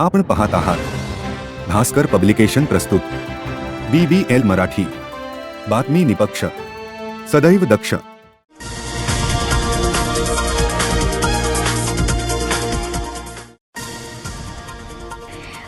आपण पाहत आहात. भास्कर पब्लिकेशन प्रस्तुत. B B L Marathi. बातमी निपक्ष. सदैव दक्ष.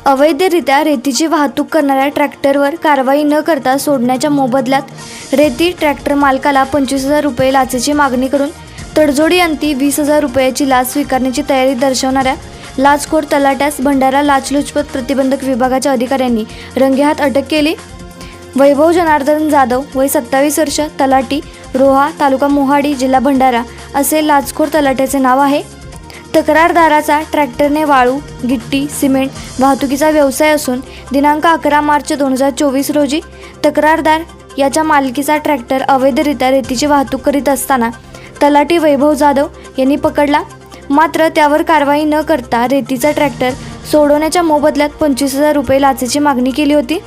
अवैधरित्या रेतीची वाहतूक करणाऱ्या ट्रॅक्टरवर कारवाई न करता सोडण्याच्या मोबदल्यात रेती ट्रॅक्टर मालकाला पंचवीस हजार रुपये लाचेची मागणी करून तडजोडी अंती वीस हजार रुपयाची लाच स्वीकारण्याची तयारी दर्शवणाऱ्या लाचखोर तलाट्यास भंडारा लाचलुचपत प्रतिबंधक विभागाच्या अधिकाऱ्यांनी रंगेहात अटक केली. वैभव जनार्दन जाधव वय सत्तावीस वर्ष तलाटी रोहा तालुका मोहाडी जिल्हा भंडारा असे लाचखोर तलाट्याचे नाव आहे. तक्रारदाराचा ट्रॅक्टरने वाळू गिट्टी सिमेंट वाहतुकीचा व्यवसाय असून दिनांक अकरा मार्च दोन हजार चोवीस रोजी तक्रारदार याच्या मालकीचा ट्रॅक्टर अवैधरित्या रेतीची वाहतूक करीत असताना तलाटी वैभव जाधव यांनी पकडला. मात्र त्यावर कारवाई न करता रेतीचा ट्रॅक्टर सोडवण्याच्या मोबदल्यात पंचवीस हजार रुपये लाचेची मागणी केली होती.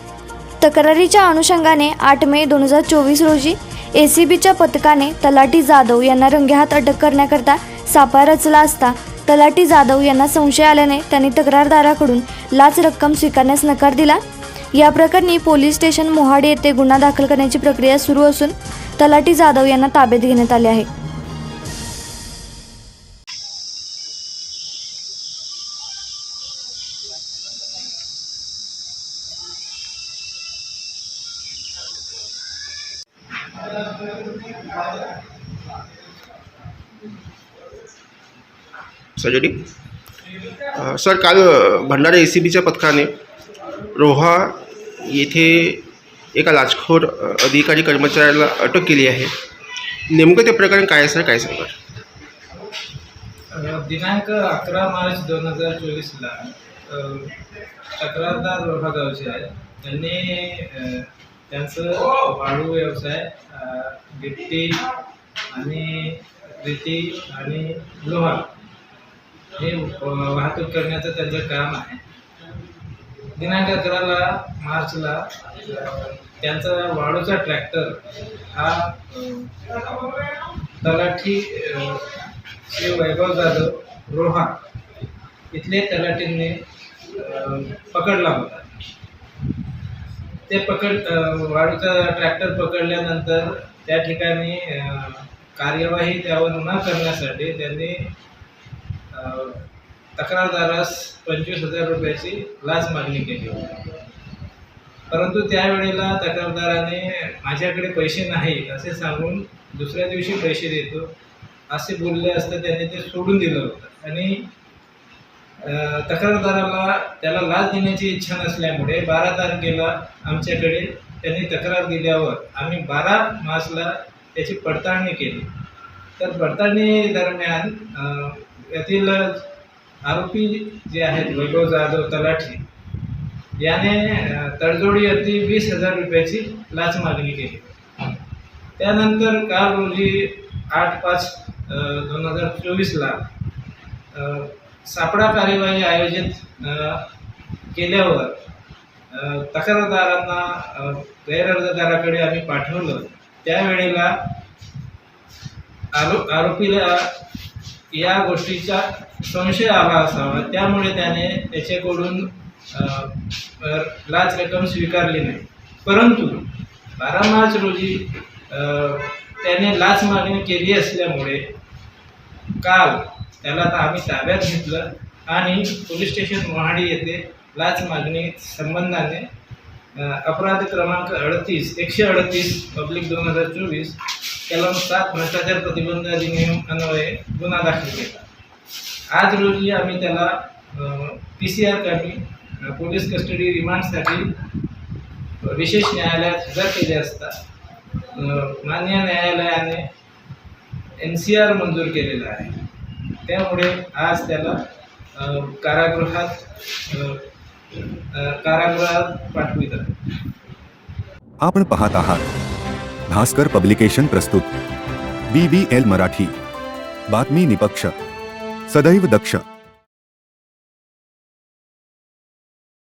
तक्रारीच्या अनुषंगाने आठ मे दोन हजार चोवीस रोजी ए सी बीच्या पथकाने तलाटी जाधव यांना रंगेहात अटक करण्याकरता सापळा रचला असता तलाटी जाधव यांना संशय आल्याने त्यांनी तक्रारदाराकडून लाच रक्कम स्वीकारण्यास नकार दिला. या प्रकरणी पोलीस स्टेशन मोहाडी येथे गुन्हा दाखल करण्याची प्रक्रिया सुरू असून तलाठी जाधव यांना ताब्यात घेण्यात आले आहे. सजडी सर काल भंडारा ए सी बीच्या पथकाने रोहा येथे एका लाचखोर अधिकारी कर्मचाऱ्याला अटक केली आहे. नेमकं ते प्रकरण काय सर? काय सांगा दिनांक अकरा मार्च दोन हजार चोवीसला तक्रारदार रोहा गावचे आहे त्यांनी त्यांचं वाळू व्यवसाय गिट्टी आणि रेती आणि लोहा हे वाहतूक करण्याचं त्यांचं काम आहे. दिनांक अकराला मार्चला त्यांचा वाळूचा ट्रॅक्टर हा तलाठी श्री वैभव जाधव रोहा इथले तलाठींनी पकडला होता. ते पकड वाळूचा ट्रॅक्टर पकडल्यानंतर त्या ठिकाणी कार्यवाही त्यावर न करण्यासाठी त्यांनी तक्रारदारास पंचवीस हजार रुपयाची लाच मागणी केली होती. परंतु त्यावेळेला तक्रारदाराने माझ्याकडे पैसे नाही असे सांगून दुसऱ्या दिवशी पैसे देतो असे बोलले असता त्यांनी ते सोडून दिलं होतं. आणि तक्रारदाराला त्याला लाच देण्याची इच्छा नसल्यामुळे बारा तारखेला आमच्याकडे त्यांनी तक्रार दिल्यावर आम्ही बारा मार्चला त्याची पडताळणी केली. तर पडताळणी दरम्यान यातील आरोपी जे आहेत वैभव जाधव तलाठी याने तडजोडी अगदी वीस हजार रुपयाची लाच मागणी केली. त्यानंतर काल रोजी आठ पाच दोन हजार चोवीसला सापडा कार्यवाही आयोजित केल्यावर तक्रारदारांना गैरअर्जदाराकडे आम्ही पाठवलं. त्यावेळेला आरो आरोपीला या गोष्टीचा संशय आला असावा. त्यामुळे त्याने त्याच्याकडून लाच रक्कम स्वीकारली नाही. परंतु बारा मार्च रोजी त्याने लाच मागणी केली असल्यामुळे काल त्याला आता आम्ही ताब्यात घेतलं आणि पोलीस स्टेशन मोहाडी येथे लाच मागणी संबंधाने अपराध क्रमांक अडतीस एकशे अडतीस पब्लिक दोन हजार चोवीस कलम सात भ्रष्टाचार प्रतिबंध अधिनियम अन्वये गुन्हा दाखल केला. आज रोजी आम्ही त्याला पी सी आर कामी पोलीस कस्टडी रिमांडसाठी विशेष न्यायालयात हजर केले असता मान्य न्यायालयाने एन सी आर मंजूर केलेला आहे. त्यामुळे आज त्याला कारागृहात कारागृहात पाठवित आपण पाहत आहात भास्कर पब्लिकेशन प्रस्तुत बी बी एल मराठी बातमी निपक्ष सदैव दक्ष.